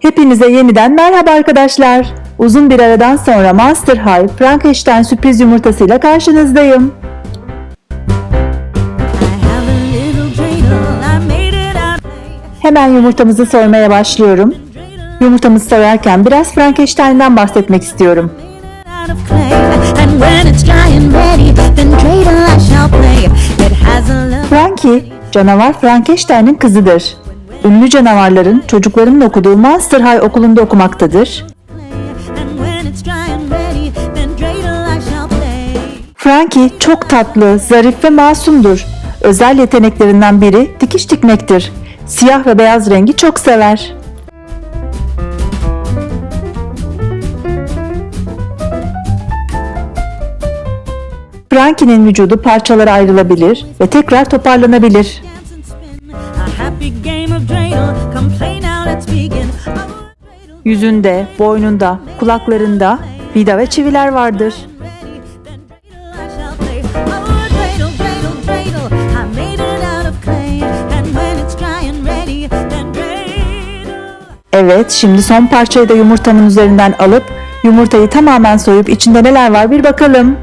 Hepinize yeniden merhaba arkadaşlar. Uzun bir aradan sonra Monster High Frankenstein sürpriz yumurtasıyla karşınızdayım. Hemen yumurtamızı soymaya başlıyorum. Yumurtamızı soyarken biraz Frankenstein'den bahsetmek istiyorum. Frankie, canavar Frankenstein'in kızıdır. Ünlü canavarların çocuklarının okuduğu Monster High okulunda okumaktadır. Frankie çok tatlı, zarif ve masumdur. Özel yeteneklerinden biri dikiş dikmektir. Siyah ve beyaz rengi çok sever. Frankie'nin vücudu parçalara ayrılabilir ve tekrar toparlanabilir. Yüzünde, boynunda, kulaklarında vida ve çiviler vardır. Evet, şimdi son parçayı da yumurtamın üzerinden alıp yumurtayı tamamen soyup içinde neler var bir bakalım.